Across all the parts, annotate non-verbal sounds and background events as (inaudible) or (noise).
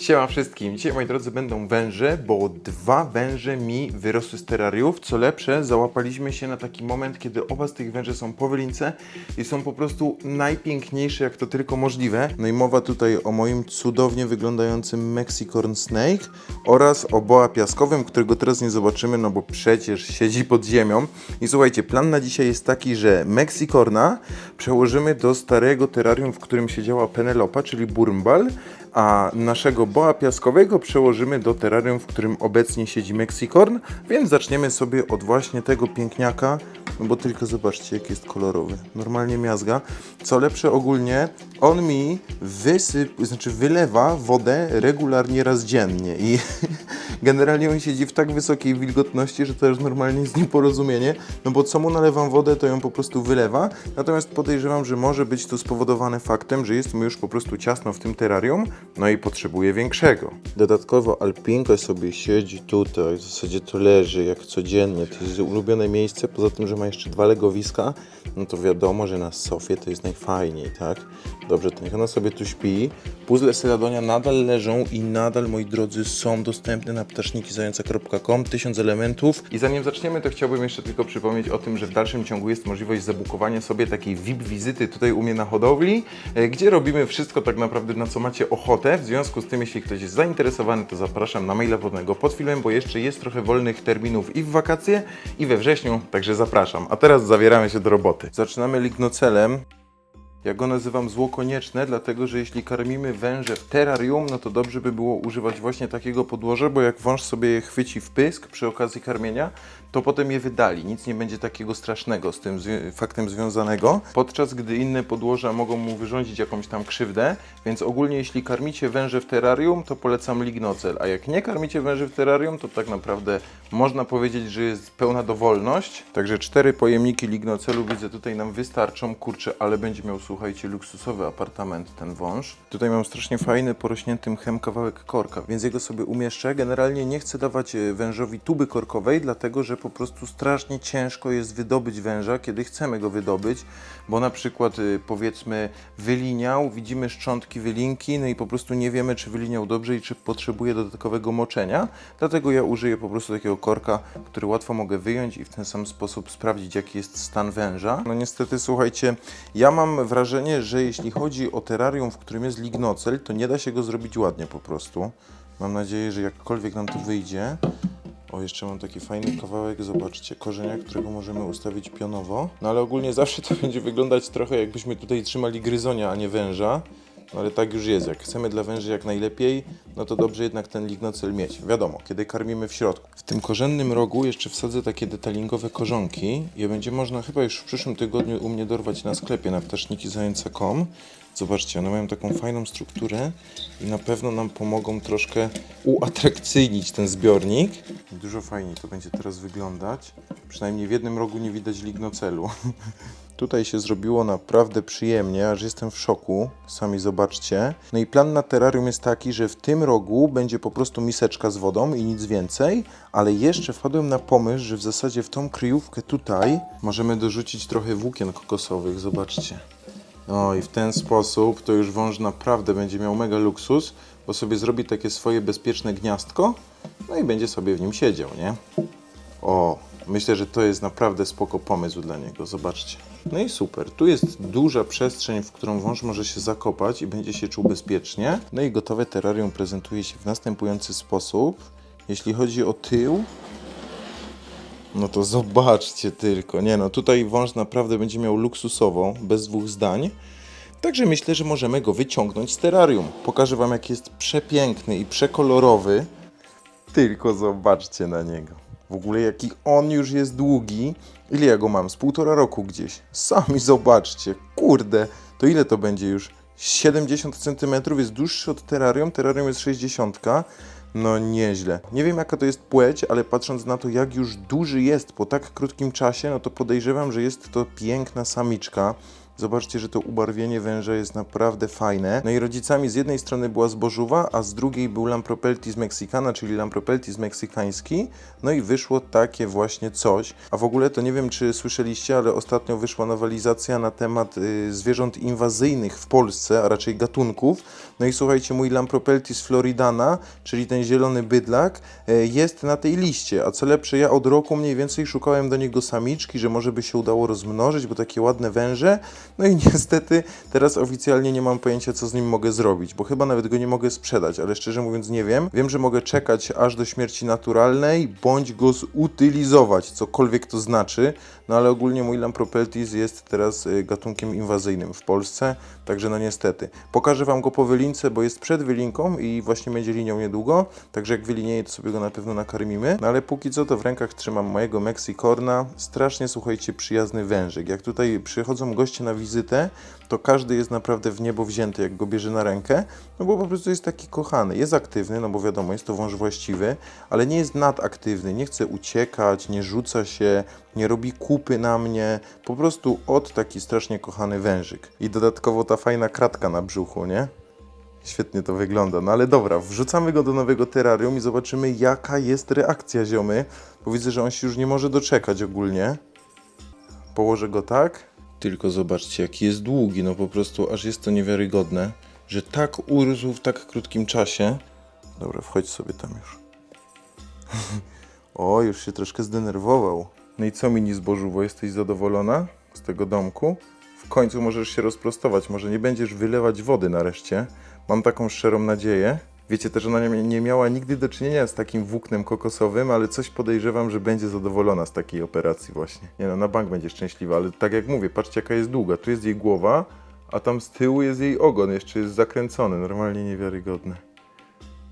Siema wszystkim. Dzisiaj, moi drodzy, będą węże, bo dwa węże mi wyrosły z terrariów. Co lepsze, załapaliśmy się na taki moment, kiedy oba z tych węży są po wylince i są po prostu najpiękniejsze, jak to tylko możliwe. No i mowa tutaj o moim cudownie wyglądającym Mexicorn Snake oraz o boa piaskowym, którego teraz nie zobaczymy, no bo przecież siedzi pod ziemią. I słuchajcie, plan na dzisiaj jest taki, że Mexicorna przełożymy do starego terrarium, w którym siedziała Penelopa, czyli Burmbal, a naszego boa piaskowego przełożymy do terrarium, w którym obecnie siedzi Mexicorn, więc zaczniemy sobie od właśnie tego piękniaka, no bo tylko zobaczcie, jak jest kolorowy. Normalnie miazga. Co lepsze ogólnie, on mi wysyp, znaczy wylewa wodę regularnie raz dziennie i (laughs) generalnie on siedzi w tak wysokiej wilgotności, że to już normalnie jest nieporozumienie, no bo co mu nalewam wodę, to ją po prostu wylewa. Natomiast podejrzewam, że może być to spowodowane faktem, że jest mu już po prostu ciasno w tym terrarium, no i potrzebuje większego. Dodatkowo alpinka sobie siedzi tutaj, w zasadzie to leży jak codziennie, to jest ulubione miejsce, poza tym, że ma jeszcze dwa legowiska, no to wiadomo, że na sofie to jest najfajniej, tak? Dobrze, to niech ona sobie tu śpi. Puzzle Seladonia nadal leżą i nadal, moi drodzy, są dostępne na ptasznikizająca.com, tysiąc elementów. I zanim zaczniemy, to chciałbym jeszcze tylko przypomnieć o tym, że w dalszym ciągu jest możliwość zabukowania sobie takiej VIP wizyty tutaj u mnie na hodowli, e, gdzie robimy wszystko tak naprawdę na co macie ochotę. W związku z tym, jeśli ktoś jest zainteresowany, to zapraszam na maila wodnego pod filmem, bo jeszcze jest trochę wolnych terminów i w wakacje, i we wrześniu, także zapraszam. A teraz zabieramy się do roboty. Zaczynamy lignocelem. Ja go nazywam zło konieczne, dlatego że jeśli karmimy węże w terrarium, no to dobrze by było używać właśnie takiego podłoża, bo jak wąż sobie je chwyci w pysk przy okazji karmienia, to potem je wydali. Nic nie będzie takiego strasznego z tym zwi- faktem związanego, podczas gdy inne podłoża mogą mu wyrządzić jakąś tam krzywdę, więc ogólnie jeśli karmicie węże w terrarium, to polecam lignocel, a jak nie karmicie węży w terrarium, to tak naprawdę można powiedzieć, że jest pełna dowolność. Także cztery pojemniki lignocelu widzę tutaj nam wystarczą, kurczę, ale będzie miał, słuchajcie, luksusowy apartament ten wąż. Tutaj mam strasznie fajny, porośnięty mchem kawałek korka, więc jego sobie umieszczę. Generalnie nie chcę dawać e, wężowi tuby korkowej, dlatego że po prostu strasznie ciężko jest wydobyć węża, kiedy chcemy go wydobyć, bo na przykład y, powiedzmy wyliniał, widzimy szczątki wylinki, no i po prostu nie wiemy, czy wyliniał dobrze i czy potrzebuje dodatkowego moczenia. Dlatego ja użyję po prostu takiego korka, który łatwo mogę wyjąć i w ten sam sposób sprawdzić, jaki jest stan węża. No niestety, słuchajcie, ja mam wrażenie, że jeśli chodzi o terrarium, w którym jest lignocel, to nie da się go zrobić ładnie po prostu. Mam nadzieję, że jakkolwiek nam to wyjdzie. O, jeszcze mam taki fajny kawałek, zobaczcie, korzenia, którego możemy ustawić pionowo. No ale ogólnie zawsze to (laughs) będzie wyglądać trochę jakbyśmy tutaj trzymali gryzonia, a nie węża. No ale tak już jest, jak chcemy dla węży jak najlepiej, no to dobrze jednak ten lignocel mieć. Wiadomo, kiedy karmimy w środku. W tym korzennym rogu jeszcze wsadzę takie detalingowe korzonki. Je będzie można chyba już w przyszłym tygodniu u mnie dorwać na sklepie na ptaszniki.com. Zobaczcie, one mają taką fajną strukturę i na pewno nam pomogą troszkę uatrakcyjnić ten zbiornik. Dużo fajniej to będzie teraz wyglądać. Przynajmniej w jednym rogu nie widać lignocelu. (laughs) Tutaj się zrobiło naprawdę przyjemnie, aż jestem w szoku. Sami zobaczcie. No i plan na terrarium jest taki, że w tym rogu będzie po prostu miseczka z wodą i nic więcej, ale jeszcze wpadłem na pomysł, że w zasadzie w tą kryjówkę tutaj możemy dorzucić trochę włókien kokosowych. Zobaczcie. No i w ten sposób to już wąż naprawdę będzie miał mega luksus, bo sobie zrobi takie swoje bezpieczne gniazdko, no i będzie sobie w nim siedział, nie? O, myślę, że to jest naprawdę spoko pomysł dla niego, zobaczcie. No i super, tu jest duża przestrzeń, w którą wąż może się zakopać i będzie się czuł bezpiecznie. No i gotowe terrarium prezentuje się w następujący sposób. Jeśli chodzi o tył, no to zobaczcie tylko. Nie no, tutaj wąż naprawdę będzie miał luksusową, bez dwóch zdań. Także myślę, że możemy go wyciągnąć z terrarium. Pokażę Wam, jak jest przepiękny i przekolorowy. Tylko zobaczcie na niego. W ogóle jaki on już jest długi. Ile ja go mam? Z półtora roku gdzieś. Sami zobaczcie. Kurde, to ile to będzie już? 70 cm jest dłuższy od terrarium. Terrarium jest 60. No nieźle. Nie wiem jaka to jest płeć, ale patrząc na to jak już duży jest po tak krótkim czasie, no to podejrzewam, że jest to piękna samiczka. Zobaczcie, że to ubarwienie węża jest naprawdę fajne. No i rodzicami z jednej strony była zbożówa, a z drugiej był Lampropeltis mexicana, czyli Lampropeltis meksykański. No i wyszło takie właśnie coś. A w ogóle to nie wiem, czy słyszeliście, ale ostatnio wyszła nowelizacja na temat y, zwierząt inwazyjnych w Polsce, a raczej gatunków. No i słuchajcie, mój Lampropeltis floridana, czyli ten zielony bydlak, e, jest na tej liście. A co lepsze, ja od roku mniej więcej szukałem do niego samiczki, że może by się udało rozmnożyć, bo takie ładne węże. No i (laughs) niestety teraz oficjalnie nie mam pojęcia, co z nim mogę zrobić, bo chyba nawet go nie mogę sprzedać, ale szczerze mówiąc nie wiem. Wiem, że mogę czekać aż do śmierci naturalnej, bądź go zutylizować, cokolwiek to znaczy. No ale ogólnie mój Lampropeltis jest teraz y, gatunkiem inwazyjnym w Polsce, także no niestety. Pokażę Wam go po wylince, bo jest przed wylinką i właśnie będzie linią niedługo, także jak wylinieje, to sobie go na pewno nakarmimy. No ale póki co to w rękach trzymam mojego Mexicorna. Strasznie, słuchajcie, przyjazny wężyk. Jak tutaj przychodzą goście na wizytę, to każdy jest naprawdę w niebo wzięty, jak go bierze na rękę, no bo po prostu jest taki kochany. Jest aktywny, no bo wiadomo, jest to wąż właściwy, ale nie jest nadaktywny, nie chce uciekać, nie rzuca się, nie robi kupy na mnie, po prostu od taki strasznie kochany wężyk. I dodatkowo ta fajna kratka na brzuchu, nie? Świetnie to wygląda. No ale dobra, wrzucamy go do nowego terrarium i zobaczymy, jaka jest reakcja ziomy, bo widzę, że on się już nie może doczekać ogólnie. Położę go tak. Tylko zobaczcie, jaki jest długi, no po prostu aż jest to niewiarygodne, że tak urósł w tak krótkim czasie. Dobra, wchodź sobie tam już. (laughs) o, już się troszkę zdenerwował. No i co mini zbożówo, jesteś zadowolona z tego domku? W końcu możesz się rozprostować, może nie będziesz wylewać wody nareszcie. Mam taką szczerą nadzieję. Wiecie też, ona nie, miała nigdy do czynienia z takim włóknem kokosowym, ale coś podejrzewam, że będzie zadowolona z takiej operacji właśnie. Nie no, na bank będzie szczęśliwa, ale tak jak mówię, patrzcie jaka jest długa. Tu jest jej głowa, a tam z tyłu jest jej ogon, jeszcze jest zakręcony, normalnie niewiarygodne.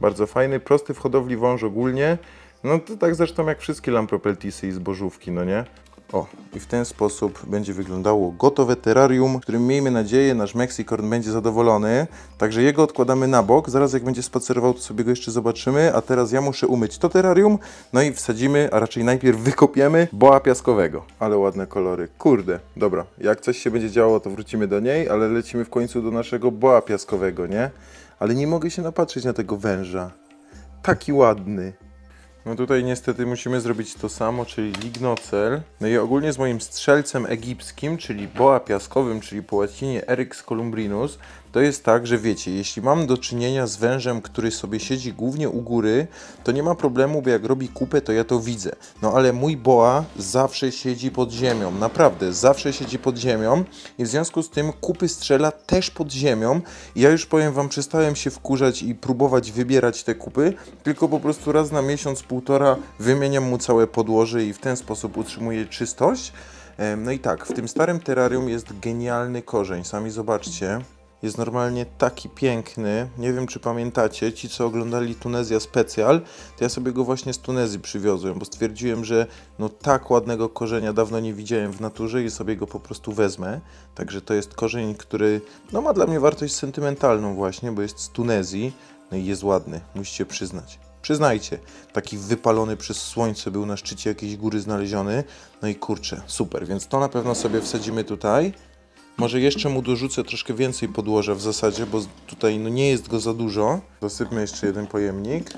Bardzo fajny, prosty w hodowli wąż ogólnie. No to tak zresztą jak wszystkie lampropeltisy i zbożówki, no nie? O, i w ten sposób będzie wyglądało gotowe terrarium, w którym miejmy nadzieję nasz Mexicorn będzie zadowolony. Także jego odkładamy na bok, zaraz jak będzie spacerował to sobie go jeszcze zobaczymy, a teraz ja muszę umyć to terrarium, no i wsadzimy, a raczej najpierw wykopiemy boa piaskowego. Ale ładne kolory, kurde. Dobra, jak coś się będzie działo to wrócimy do niej, ale lecimy w końcu do naszego boa piaskowego, nie? Ale nie mogę się napatrzeć na tego węża. Taki ładny. No tutaj niestety musimy zrobić to samo, czyli lignocel. No i ogólnie z moim strzelcem egipskim, czyli boa piaskowym, czyli po łacinie Eryx columbrinus, to jest tak, że wiecie, jeśli mam do czynienia z wężem, który sobie siedzi głównie u góry, to nie ma problemu, bo jak robi kupę, to ja to widzę. No ale mój boa zawsze siedzi pod ziemią, naprawdę, zawsze siedzi pod ziemią i w związku z tym kupy strzela też pod ziemią. Ja już powiem wam, przestałem się wkurzać i próbować wybierać te kupy, tylko po prostu raz na miesiąc, półtora wymieniam mu całe podłoże i w ten sposób utrzymuję czystość. Em, No i tak, w tym starym terrarium jest genialny korzeń, sami zobaczcie. Jest normalnie taki piękny. Nie wiem, czy pamiętacie, ci co oglądali Tunezja Specjal, to ja sobie go właśnie z Tunezji przywiozłem, bo stwierdziłem, że no tak ładnego korzenia dawno nie widziałem w naturze i sobie go po prostu wezmę. Także to jest korzeń, który no ma dla mnie wartość sentymentalną właśnie, bo jest z Tunezji, no i jest ładny, musicie przyznać. Przyznajcie, taki wypalony przez słońce był na szczycie jakiejś góry znaleziony. No i kurczę, super, więc to na pewno sobie wsadzimy tutaj. Może jeszcze mu dorzucę troszkę więcej podłoża w zasadzie, bo tutaj no nie jest go za dużo. Dosypmy jeszcze jeden pojemnik.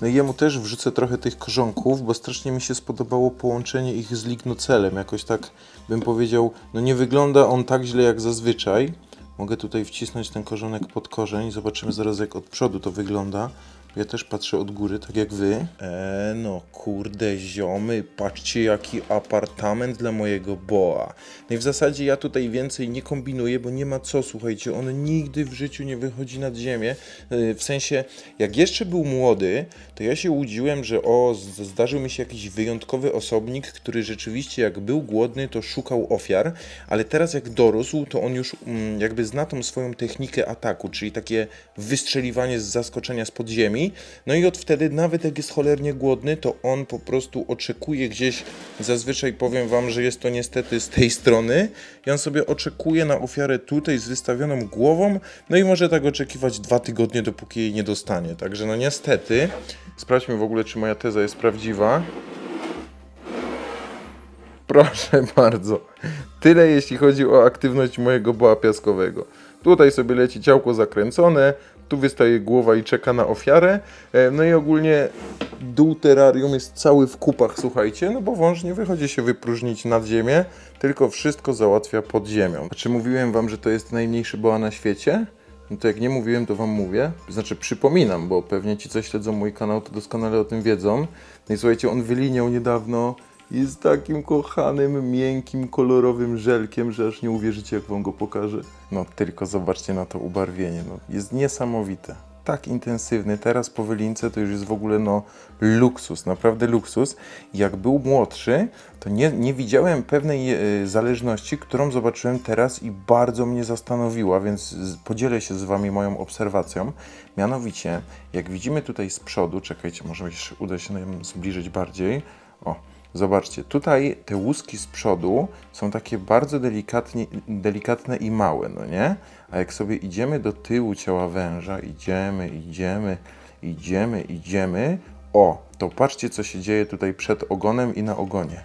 No i jemu też wrzucę trochę tych korzonków, bo strasznie mi się spodobało połączenie ich z lignocelem. Jakoś tak bym powiedział, no nie wygląda on tak źle jak zazwyczaj. Mogę tutaj wcisnąć ten korzonek pod korzeń. Zobaczymy zaraz jak od przodu to wygląda. Ja też patrzę od góry, tak jak wy. Eee, no kurde ziomy, patrzcie jaki apartament dla mojego boa. No i w zasadzie ja tutaj więcej nie kombinuję, bo nie ma co, słuchajcie, on nigdy w życiu nie wychodzi nad ziemię. Yy, W sensie, jak jeszcze był młody, to ja się łudziłem, że o, zdarzył mi się jakiś wyjątkowy osobnik, który rzeczywiście jak był głodny, to szukał ofiar, ale teraz jak dorósł, to on już mm, jakby zna tą swoją technikę ataku, czyli takie wystrzeliwanie z zaskoczenia z No i od wtedy, nawet jak jest cholernie głodny, to on po prostu oczekuje gdzieś, zazwyczaj powiem wam, że jest to niestety z tej strony, i on sobie oczekuje na ofiarę tutaj z wystawioną głową, no i może tak oczekiwać dwa tygodnie, dopóki jej nie dostanie. Także no niestety, sprawdźmy w ogóle, czy moja teza jest prawdziwa. Proszę bardzo. Tyle jeśli chodzi o aktywność mojego boa piaskowego. Tutaj sobie leci ciałko zakręcone, tu wystaje głowa i czeka na ofiarę. E, No i ogólnie dół terrarium jest cały w kupach, słuchajcie, no bo wąż nie wychodzi się wypróżnić nad ziemię, tylko wszystko załatwia pod ziemią. A czy mówiłem wam, że to jest najmniejszy boa na świecie? No to jak nie mówiłem, to wam mówię. Znaczy przypominam, bo pewnie ci, co śledzą mój kanał, to doskonale o tym wiedzą. No i słuchajcie, on wyliniał niedawno i z takim kochanym, miękkim, kolorowym żelkiem, że aż nie uwierzycie, jak wam go pokażę. No tylko zobaczcie na to ubarwienie, no jest niesamowite. Tak intensywny, teraz po wylince to już jest w ogóle no luksus, naprawdę luksus. Jak był młodszy, to nie, nie widziałem pewnej e, zależności, którą zobaczyłem teraz i bardzo mnie zastanowiła, więc podzielę się z wami moją obserwacją. Mianowicie, jak widzimy tutaj z przodu, czekajcie, może uda się nam zbliżyć bardziej. O, Zobaczcie, tutaj te łuski z przodu są takie bardzo delikatnie, delikatne i małe, no nie? A jak sobie idziemy do tyłu ciała węża, idziemy, idziemy, idziemy, idziemy, o, to patrzcie, co się dzieje tutaj przed ogonem i na ogonie.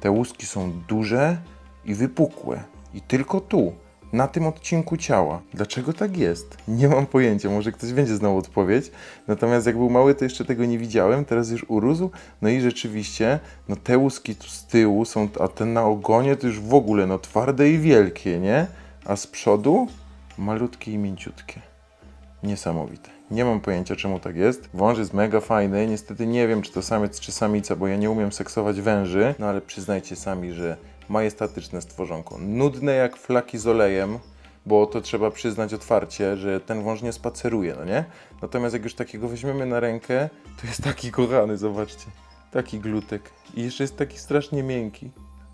Te łuski są duże i wypukłe. I tylko tu, na tym odcinku ciała. Dlaczego tak jest? Nie mam pojęcia, może ktoś będzie znał odpowiedź. Natomiast jak był mały, to jeszcze tego nie widziałem, teraz już urósł. No i rzeczywiście, no te łuski z tyłu są, a ten na ogonie to już w ogóle, no twarde i wielkie, nie? A z przodu malutkie i mięciutkie. Niesamowite. Nie mam pojęcia, czemu tak jest. Wąż jest mega fajny. Niestety nie wiem, czy to samiec, czy samica, bo ja nie umiem seksować węży. No ale przyznajcie sami, że majestatyczne stworzonko. Nudne jak flaki z olejem, bo to trzeba przyznać otwarcie, że ten wąż nie spaceruje, no nie? Natomiast jak już takiego weźmiemy na rękę, to jest taki kochany, zobaczcie. Taki glutek. I jeszcze jest taki strasznie miękki.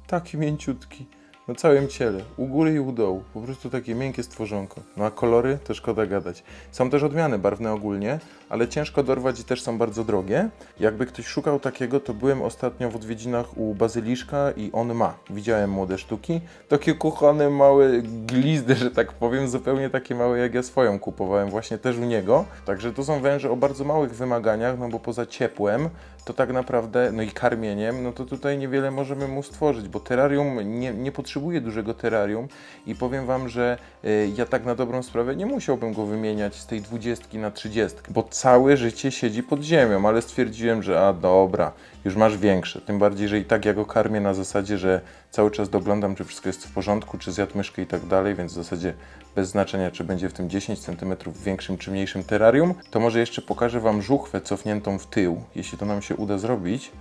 Taki mięciutki. Na całym ciele, u góry i u dołu. Po prostu takie miękkie stworzonko. No a kolory to szkoda gadać. Są też odmiany barwne ogólnie, ale ciężko dorwać i też są bardzo drogie. Jakby ktoś szukał takiego, to byłem ostatnio w odwiedzinach u Bazyliszka i on ma. Widziałem młode sztuki. Takie kochane małe glizdy, że tak powiem, zupełnie takie małe jak ja swoją kupowałem właśnie też u niego. Także to są węże o bardzo małych wymaganiach, no bo poza ciepłem, to tak naprawdę, no i karmieniem, no to tutaj niewiele możemy mu stworzyć, bo terrarium nie, nie potrzebuje dużego terrarium i powiem Wam, że y, ja tak na dobrą sprawę nie musiałbym go wymieniać z tej 20 na 30, bo całe życie siedzi pod ziemią, ale stwierdziłem, że a dobra, już masz większe, tym bardziej, że i tak ja go karmię na zasadzie, że cały czas doglądam, czy wszystko jest w porządku, czy zjadł myszkę i tak dalej, więc w zasadzie bez znaczenia, czy będzie w tym 10 cm większym czy mniejszym terrarium, to może jeszcze pokażę Wam żuchwę cofniętą w tył, jeśli to nam się uda zrobić,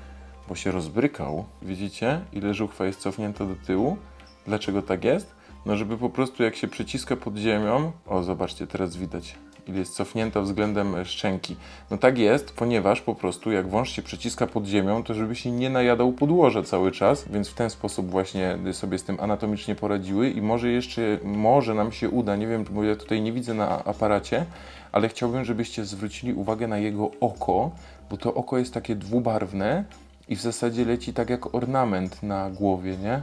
bo się rozbrykał. Widzicie, ile żuchwa jest cofnięta do tyłu? Dlaczego tak jest? No, żeby po prostu jak się przyciska pod ziemią, o zobaczcie, teraz widać, ile jest cofnięta względem e, szczęki. No tak jest, ponieważ po prostu jak wąż się przyciska pod ziemią, to żeby się nie najadał podłoża cały czas, więc w ten sposób właśnie sobie z tym anatomicznie poradziły i może jeszcze, może nam się uda, nie wiem, bo ja tutaj nie widzę na aparacie, ale chciałbym, żebyście zwrócili uwagę na jego oko, bo to oko jest takie dwubarwne i w zasadzie leci tak jak ornament na głowie, nie?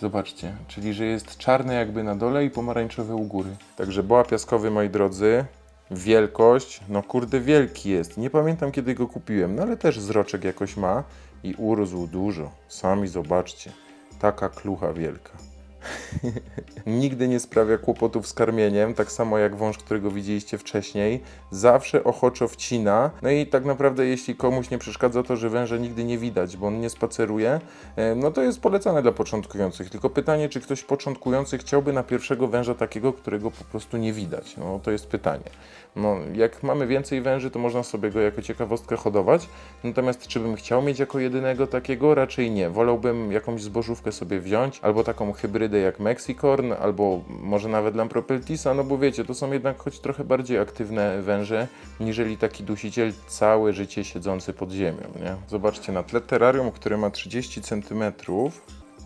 Zobaczcie, czyli że jest czarne jakby na dole i pomarańczowe u góry. Także boa piaskowy, moi drodzy, wielkość, no kurde wielki jest. Nie pamiętam kiedy go kupiłem, no ale też wzroczek jakoś ma i urósł dużo. Sami zobaczcie, taka klucha wielka. (laughs) Nigdy nie sprawia kłopotów z karmieniem, tak samo jak wąż, którego widzieliście wcześniej. Zawsze ochoczo wcina. No i tak naprawdę, jeśli komuś nie przeszkadza to, że węża nigdy nie widać, bo on nie spaceruje, e, no to jest polecane dla początkujących. Tylko pytanie, czy ktoś początkujący chciałby na pierwszego węża takiego, którego po prostu nie widać? No to jest pytanie. No, jak mamy więcej węży, to można sobie go jako ciekawostkę hodować. Natomiast czy bym chciał mieć jako jedynego takiego? Raczej nie. Wolałbym jakąś zbożówkę sobie wziąć, albo taką hybrydę jak Mexicorn, albo może nawet Lampropeltisa, no bo wiecie, to są jednak choć trochę bardziej aktywne węże, niżeli taki dusiciel całe życie siedzący pod ziemią, nie? Zobaczcie, na tle terrarium, które ma 30 cm,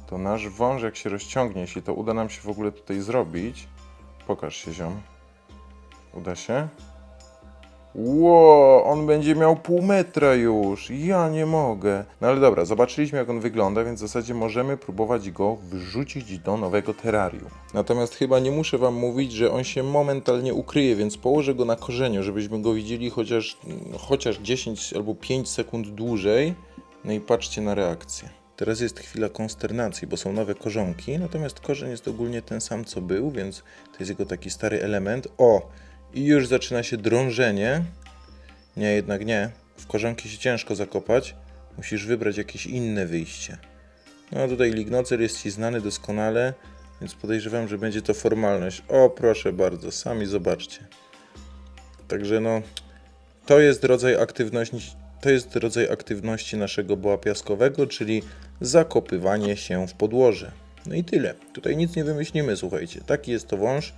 to nasz wąż jak się rozciągnie, jeśli to uda nam się w ogóle tutaj zrobić, pokaż się ziom. Uda się? Ło, on będzie miał pół metra już. Ja nie mogę. No ale dobra, zobaczyliśmy jak on wygląda, więc w zasadzie możemy próbować go wrzucić do nowego terrarium. Natomiast chyba nie muszę wam mówić, że on się momentalnie ukryje, więc położę go na korzeniu, żebyśmy go widzieli chociaż, chociaż 10 albo 5 sekund dłużej. No i patrzcie na reakcję. Teraz jest chwila konsternacji, bo są nowe korzonki, natomiast korzeń jest ogólnie ten sam co był, więc to jest jego taki stary element. O! I już zaczyna się drążenie. Nie, jednak nie. W korzonki się ciężko zakopać. Musisz wybrać jakieś inne wyjście. No a tutaj lignocer jest Ci znany doskonale, więc podejrzewam, że będzie to formalność. O, proszę bardzo, sami zobaczcie. Także no, to jest rodzaj aktywności, to jest rodzaj aktywności naszego boła piaskowego, czyli zakopywanie się w podłoże. No i tyle. Tutaj nic nie wymyślimy, słuchajcie. Taki jest to wąż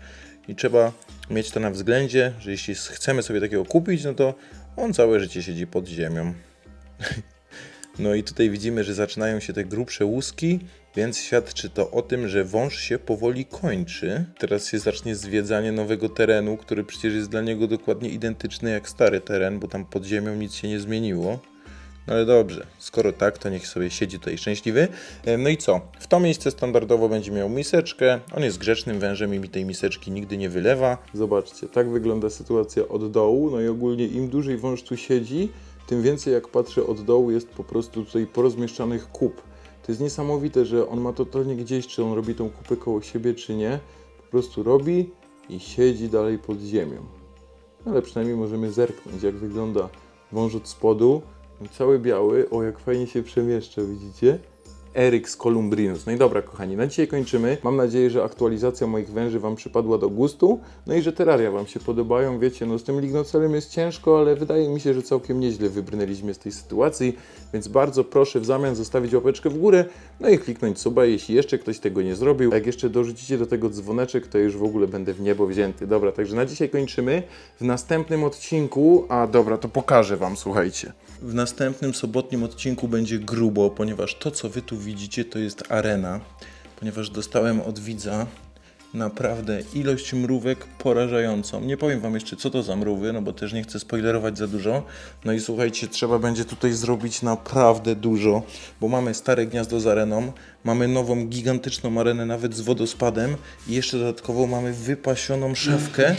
i trzeba mieć to na względzie, że jeśli chcemy sobie takiego kupić, no to on całe życie siedzi pod ziemią. (laughs) No i tutaj widzimy, że zaczynają się te grubsze łuski, więc świadczy to o tym, że wąż się powoli kończy. Teraz się zacznie zwiedzanie nowego terenu, który przecież jest dla niego dokładnie identyczny jak stary teren, bo tam pod ziemią nic się nie zmieniło. No ale dobrze, skoro tak, to niech sobie siedzi tutaj szczęśliwy. E, No i co? W to miejsce standardowo będzie miał miseczkę. On jest grzecznym wężem i mi tej miseczki nigdy nie wylewa. Zobaczcie, tak wygląda sytuacja od dołu. No i ogólnie im dłużej wąż tu siedzi, tym więcej jak patrzę od dołu jest po prostu tutaj porozmieszczanych kup. To jest niesamowite, że on ma totalnie gdzieś, czy on robi tą kupę koło siebie, czy nie. Po prostu robi i siedzi dalej pod ziemią. Ale przynajmniej możemy zerknąć, jak wygląda wąż od spodu. Cały biały, o jak fajnie się przemieszcza, widzicie? Eryx columbrinus. No i dobra, kochani, na dzisiaj kończymy. Mam nadzieję, że aktualizacja moich węży Wam przypadła do gustu. No i że terraria Wam się podobają. Wiecie, no z tym lignocelem jest ciężko, ale wydaje mi się, że całkiem nieźle wybrnęliśmy z tej sytuacji. Więc bardzo proszę w zamian zostawić łapeczkę w górę, no i kliknąć suba, jeśli jeszcze ktoś tego nie zrobił. A jak jeszcze dorzucicie do tego dzwoneczek, to już w ogóle będę w niebo wzięty. Dobra, także na dzisiaj kończymy. W następnym odcinku, a dobra, to pokażę Wam, słuchajcie. W następnym sobotnim odcinku będzie grubo, ponieważ to, co Wy tu widzicie, to jest arena. Ponieważ dostałem od widza naprawdę ilość mrówek porażającą. Nie powiem Wam jeszcze, co to za mrówy, no bo też nie chcę spoilerować za dużo. No i słuchajcie, trzeba będzie tutaj zrobić naprawdę dużo, bo mamy stare gniazdo z areną, mamy nową gigantyczną arenę nawet z wodospadem i jeszcze dodatkowo mamy wypasioną szafkę,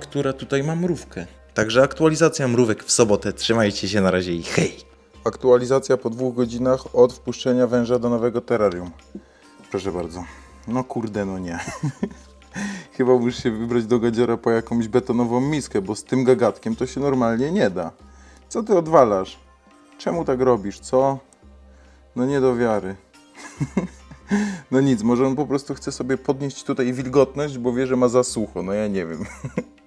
która tutaj ma mrówkę. Także aktualizacja mrówek w sobotę. Trzymajcie się na razie i hej! Aktualizacja po dwóch godzinach od wpuszczenia węża do nowego terrarium. Proszę bardzo. No kurde, no nie. (laughs) Chyba musisz się wybrać do gadziora po jakąś betonową miskę, bo z tym gagatkiem to się normalnie nie da. Co ty odwalasz? Czemu tak robisz, co? No nie do wiary. (laughs) no nic, może on po prostu chce sobie podnieść tutaj wilgotność, bo wie, że ma za sucho. No ja nie wiem. (laughs)